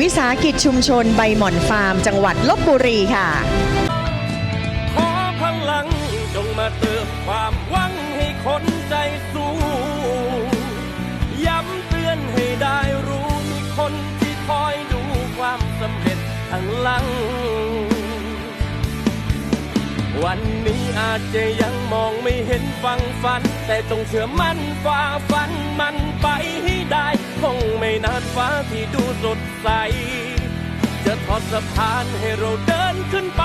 วิสาหกิจชุมชนใบหม่อนฟาร์ม จังหวัดลบบุรีค่ะ ขอพลังจงมาเติมความหวังให้คนใจสู้ ย้ำเตือนให้ได้รู้มีคนที่คอยดูความสำเร็จข้างหลัง วันนี้อาจจะยังมองไม่เห็นฟังฝัน แต่จงเชื่อมั่นฝ่าฟันมันไป ฟ้าที่ดูสดใส จะทอดสะพานให้เราเดินขึ้นไป